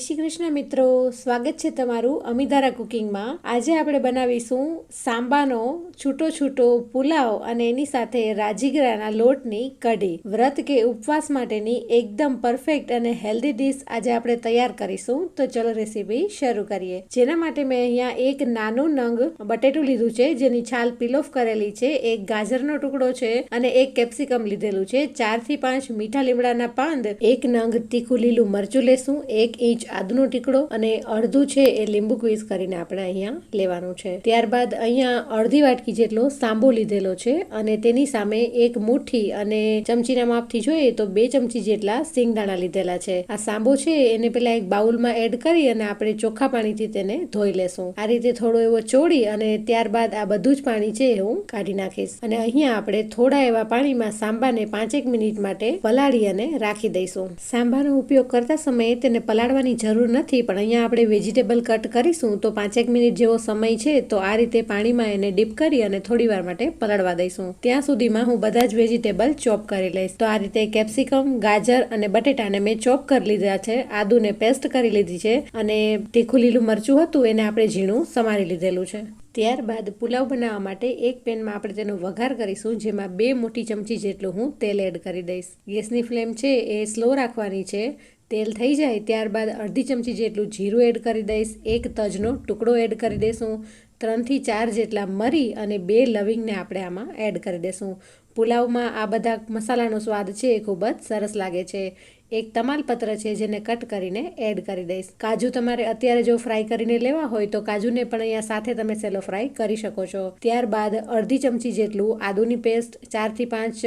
શ્રી કૃષ્ણ મિત્રો, સ્વાગત છે તમારું અમીધારા કુકિંગમાં. આજે આપણે બનાવીશું સાંબાનો છૂટો છૂટો પુલાવ અને એની સાથે રાજીગરાના લોટની કઢી. વ્રત કે ઉપવાસ માટેની એકદમ પરફેક્ટ અને હેલ્ધી ડીશ આજે આપણે તૈયાર કરીશું. તો ચલો રેસીપી શરૂ કરીએ. જેના માટે મેં અહીંયા એક નાનું નંગ બટેટું લીધું છે, જેની છાલ પીલોફ કરેલી છે, એક ગાજરનો ટુકડો છે અને એક કેપ્સિકમ લીધેલું છે. ચારથી પાંચ મીઠા લીમડાના પાંદ, એક નંગ તીખું લીલું મરચું લેશું, એક ઇંચ આદુનો ટીકડો અને અડધું છે એ લીંબુ ક્વીઝ કરીને આપણે અહીંયા લેવાનું છે. ત્યારબાદ અહીંયા અડધી વાટકી જેટલો સાંબો લીધેલો છે અને તેની સામે એક મુઠ્ઠી અને ચમચીના માપથી જોઈએ તો બે ચમચી જેટલા સિંગદાણા લીધેલા છે. આ સાંબો છે એને પેલા એક બાઉલમાં એડ કરી અને આપણે ચોખ્ખા પાણીથી તેને ધોઈ લેશું. આ રીતે થોડો એવો ચોળી અને ત્યારબાદ આ બધું જ પાણી છે એ હું કાઢી નાખીશ. અને અહીંયા આપણે થોડા એવા પાણીમાં સાંબાને પાંચેક મિનિટ માટે પલાળી અને રાખી દઈશું. સાંભાનો ઉપયોગ કરતા સમયે તેને પલાળવાની જરૂર નથી, પણ અહીંયા આપણે વેજીટેબલ કટ કરીશું તો પાંચેક મિનિટ જેવો સમય છે, તો આ રીતે પાણીમાં એને ડીપ કરી અને થોડી વાર માટે પલળવા દઈશું. ત્યાં સુધીમાં હું બધા જ વેજીટેબલ ચોપ કરી લઈશ. તો આ રીતે કેપ્સિકમ ગાજર અને બટેટાને મેં ચોપ કરી લીધા છે, આદુને પેસ્ટ કરી લીધી છે અને તીખું લીલું મરચું હતું એને આપણે ઝીણું સમારી લીધેલું છે. ત્યારબાદ પુલાવ બનાવવા માટે એક પેનમાં આપણે તેનો વઘાર કરીશું, જેમાં બે મોટી ચમચી જેટલું હું તેલ એડ કરી દઈશ. ગેસની ફ્લેમ છે એ સ્લો રાખવાની છે તેલ થઈ જાય ત્યારબાદ અડધી ચમચી જેટલું જીરું એડ કરી દઈશ, એક તજનો ટુકડો એડ કરી દઈશું ત્રણથી ચાર જેટલા મરી અને બે લવિંગને આપણે આમાં એડ કરી દઈશું પુલાવમાં આ બધા મસાલાનો સ્વાદ છે એ ખૂબ જ સરસ લાગે છે. એક તમાલપત્ર છે જેને કટ કરીને એડ કરી દઈશ. કાજુ તમારે અત્યારે જો ફ્રાય કરીને લેવા હોય તો કાજુને પણ અહીંયા સાથે તમે સેલો ફ્રાય કરી શકો છો. ત્યારબાદ અડધી ચમચી જેટલું આદુની પેસ્ટ ચારથી પાંચ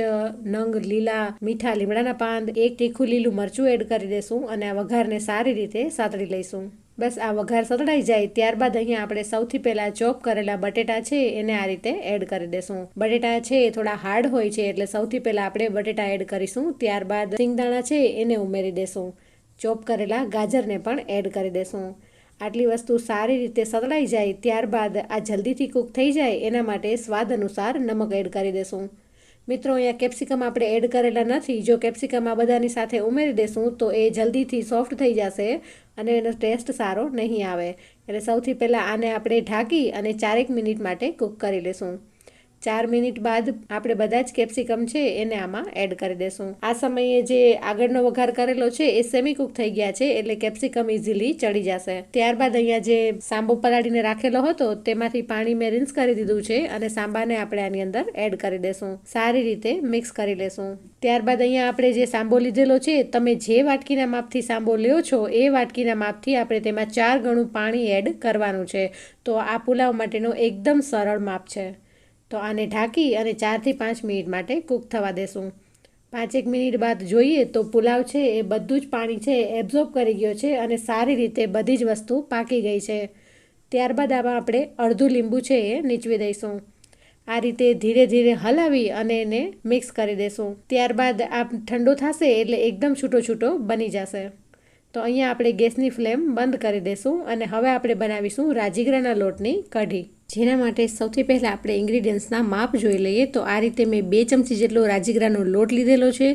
નંગ લીલા મીઠા લીમડાના પાન એક તીખું લીલું મરચું એડ કરી દઈશું અને આ વઘારને સારી રીતે સાતળી લઈશું. બસ આ વઘાર સતળાઈ જાય ત્યારબાદ અહીંયા આપણે સૌથી પહેલાં ચોપ કરેલા બટેટા છે એને આ રીતે એડ કરી દેશું. બટેટા છે એ થોડા હાર્ડ હોય છે એટલે સૌથી પહેલાં આપણે બટેટા એડ કરીશું. ત્યારબાદ સિંગદાણા છે એને ઉમેરી દેશું. ચોપ કરેલા ગાજરને પણ એડ કરી દેશું. આટલી વસ્તુ સારી રીતે સતળાઈ જાય ત્યારબાદ આ જલ્દીથી કૂક થઈ જાય એના માટે સ્વાદ અનુસાર નમક એડ કરી દેશું. મિત્રો, અહીંયા કેપ્સિકમ આપણે એડ કરેલા નથી. જો કેપ્સિકમ આ બધાની સાથે ઉમેરી દેશું તો એ જલ્દીથી સોફ્ટ થઈ જશે. અને એનો ટેસ્ટ સારો નહીં આવે. એટલે સૌથી પહેલાં આને આપણે ઢાંકી અને ચારેક મિનિટ માટે કૂક કરી લેશું. ચાર મિનિટ બાદ આપણે બધા જ કેપ્સિકમ છે એને આમાં એડ કરી દેશું. આ સમયે જે આગળનો વઘાર કરેલો છે એ સેમી કુક થઈ ગયા છે એટલે કેપ્સિકમ ઇઝીલી ચડી જશે. ત્યારબાદ અહીંયા જે સાંબો પલાળીને રાખેલો હતો તેમાંથી પાણી મેં રિન્સ કરી દીધું છે અને સાંબાને આપણે આની અંદર એડ કરી દેશું. સારી રીતે મિક્સ કરી લેશું. ત્યારબાદ અહીંયા આપણે જે સાંબો લીધેલો છે, તમે જે વાટકીના માપથી સાંબો લ્યો છો, એ વાટકીના માપથી આપણે તેમાં ચાર ગણું પાણી એડ કરવાનું છે. તો આ પુલાવ માટેનો એકદમ સરળ માપ છે. તો આને ઢાંકી અને ચારથી પાંચ મિનિટ માટે કૂક થવા દેશું. પાંચેક મિનિટ બાદ જોઈએ તો પુલાવ છે એ બધું જ પાણી છે એબ્ઝોર્બ કરી ગયો છે અને સારી રીતે બધી જ વસ્તુ પાકી ગઈ છે. ત્યારબાદ આમાં આપણે અડધું લીંબુ છે એ નીચવી દઈશું. આ રીતે ધીરે ધીરે હલાવી અને એને મિક્સ કરી દેશું. ત્યારબાદ આ ઠંડો થશે એટલે એકદમ છૂટો છૂટો બની જશે. તો અહીંયા આપણે ગેસની ફ્લેમ બંધ કરી દઈશું અને હવે આપણે બનાવીશું રાજીગરાના લોટની કઢી. જેના માટે સૌથી પહેલાં આપણે ઇન્ગ્રીડિયન્ટ્સના માપ જોઈ લઈએ તો આ રીતે મેં બે ચમચી જેટલો રાજીગરાનો લોટ લીધેલો છે,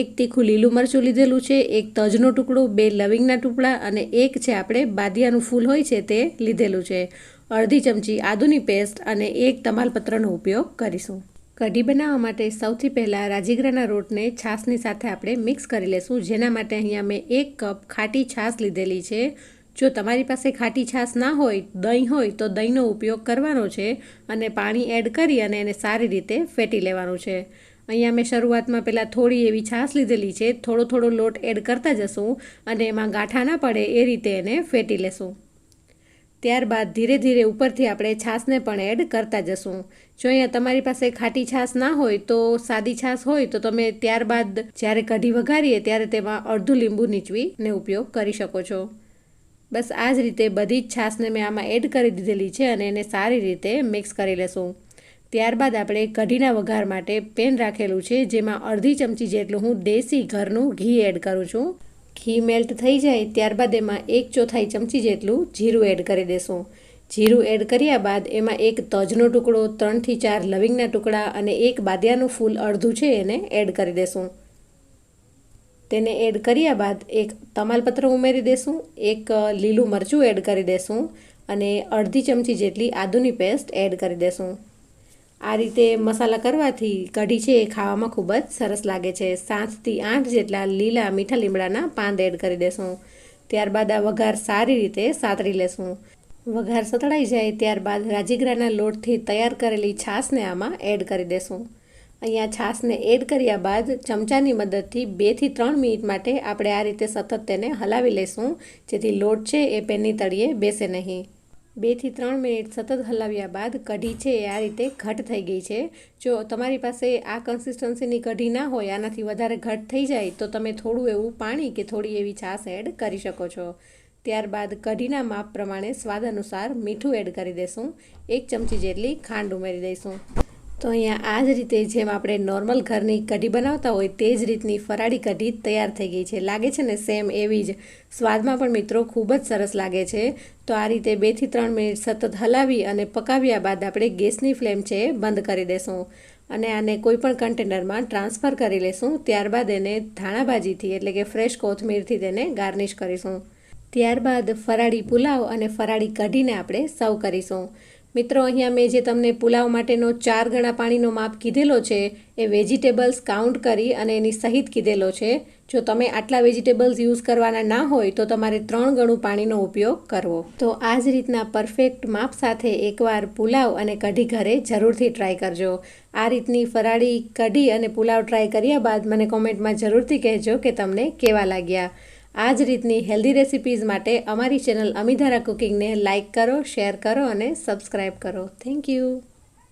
એક તીખું લીલું મરચું લીધેલું છે, એક તજનો ટુકડો, બે લવિંગના ટુકડા અને એક છે આપણે બાદિયાનું ફૂલ હોય છે તે લીધેલું છે. અડધી ચમચી આદુની પેસ્ટ અને એક તમાલપત્રનો ઉપયોગ કરીશું. કઢી બનાવવા માટે સૌથી પહેલાં રાજીગરાના રોટને છાશની સાથે આપણે મિક્સ કરી લેશું, જેના માટે અહીંયા મેં એક કપ ખાટી છાશ લીધેલી છે. જો તમારી પાસે ખાટી છાશ ના હોય, દહીં હોય, તો દહીંનો ઉપયોગ કરવાનો છે અને પાણી એડ કરી અને એને સારી રીતે ફેટી લેવાનું છે. અહીંયા મેં શરૂઆતમાં પહેલાં થોડી એવી છાશ લીધેલી છે, થોડો થોડો લોટ એડ કરતા જશું અને એમાં ગાંઠા ના પડે એ રીતે એને ફેટી લેશું. ત્યારબાદ ધીરે ધીરે ઉપરથી આપણે છાશને પણ એડ કરતા જશું. જો અહીંયા તમારી પાસે ખાટી છાશ ના હોય, તો સાદી છાશ હોય, તો તમે ત્યારબાદ જ્યારે કઢી વઘારીએ ત્યારે તેમાં અડધું લીંબુ નીચવીને ઉપયોગ કરી શકો છો. બસ આ જ રીતે બધી જ છાશને મેં આમાં એડ કરી દીધેલી છે અને એને સારી રીતે મિક્સ કરી લેશું. ત્યારબાદ આપણે કઢીના વઘાર માટે પેન રાખેલું છે, જેમાં અડધી ચમચી જેટલું હું દેશી ઘરનું ઘી એડ કરું છું. ઘી મેલ્ટ થઈ જાય ત્યારબાદ એમાં એક ચોથાઈ ચમચી જેટલું જીરું એડ કરી દેશું. જીરું એડ કર્યા બાદ એમાં એક તજનો ટુકડો, ત્રણથી ચાર લવિંગના ટુકડા અને એક બાદિયાનું ફૂલ અડધું છે એને એડ કરી દેશું. તેને એડ કર્યા બાદ એક તમાલપત્ર ઉમેરી દેશું, એક લીલું મરચું એડ કરી દેશું અને અડધી ચમચી જેટલી આદુની પેસ્ટ એડ કરી દેશું. આ રીતે મસાલા કરવાથી કઢી છે એ ખાવામાં ખૂબ જ સરસ લાગે છે. સાતથી આઠ જેટલા લીલા મીઠા લીમડાના પાંદ એડ કરી દેશું. ત્યારબાદ આ વઘાર સારી રીતે સાતરી લેશું. વઘાર સતળાઈ જાય ત્યારબાદ રાજગરાના લોટથી તૈયાર કરેલી છાશને આમાં એડ કરી દેશું. અહીંયા છાશને એડ કર્યા બાદ ચમચાની મદદથી બેથી ત્રણ મિનિટ માટે આપણે આ રીતે સતત તેને હલાવી લઈશું જેથી લોટ છે એ પેનની તળિયે બેસે નહીં. બેથી ત્રણ મિનિટ સતત હલાવ્યા બાદ કઢી છે એ આ રીતે ઘટ થઈ ગઈ છે. જો તમારી પાસે આ કન્સિસ્ટન્સીની કઢી ના હોય, આનાથી વધારે ઘટ થઈ જાય, તો તમે થોડું એવું પાણી કે થોડી એવી છાશ એડ કરી શકો છો. ત્યારબાદ કઢીના માપ પ્રમાણે સ્વાદ અનુસાર મીઠું એડ કરી દઈશું એક ચમચી જેટલી ખાંડ ઉમેરી દઈશું. તો અહીંયા આ જ રીતે જેમ આપણે નોર્મલ ઘરની કઢી બનાવતા હોય તે જ રીતની ફરાળી કઢી તૈયાર થઈ ગઈ છે. લાગે છે ને સેમ એવી જ. સ્વાદમાં પણ મિત્રો ખૂબ જ સરસ લાગે છે. તો આ રીતે બેથી ત્રણ મિનિટ સતત હલાવી અને પકાવ્યા બાદ આપણે ગેસની ફ્લેમ છે બંધ કરી દેશું. અને આને કોઈપણ કન્ટેનરમાં ટ્રાન્સફર કરી લેશું. ત્યારબાદ એને ધાણાભાજીથી એટલે કે ફ્રેશ કોથમીરથી તેને ગાર્નિશ કરીશું. ત્યારબાદ ફરાળી પુલાવ અને ફરાળી કઢીને આપણે સર્વ કરીશું. મિત્રો, અહીંયા મેં જે તમને પુલાવ માટેનો ચાર ગણા પાણીનો માપ કીધેલો છે, એ વેજીટેબલ્સ કાઉન્ટ કરી અને એની સહિત કીધેલો છે. જો તમે આટલા વેજીટેબલ્સ યુઝ કરવાના ના હોય, તો તમારે ત્રણ ગણું પાણીનો ઉપયોગ કરવો. તો આ જ રીતના પરફેક્ટ માપ સાથે એકવાર પુલાવ અને કઢી ઘરે જરૂરથી ટ્રાય કરજો. આ રીતની ફરાળી કઢી અને પુલાવ ટ્રાય કર્યા બાદ મને કોમેન્ટમાં જરૂરથી કહેજો કે તમને કેવા લાગ્યા. આ જ રીતની હેલ્ધી રેસિપીઝ માટે અમારી ચેનલ અમિધારા કુકિંગને લાઇક કરો શેર કરો અને સબસ્ક્રાઈબ કરો. Thank you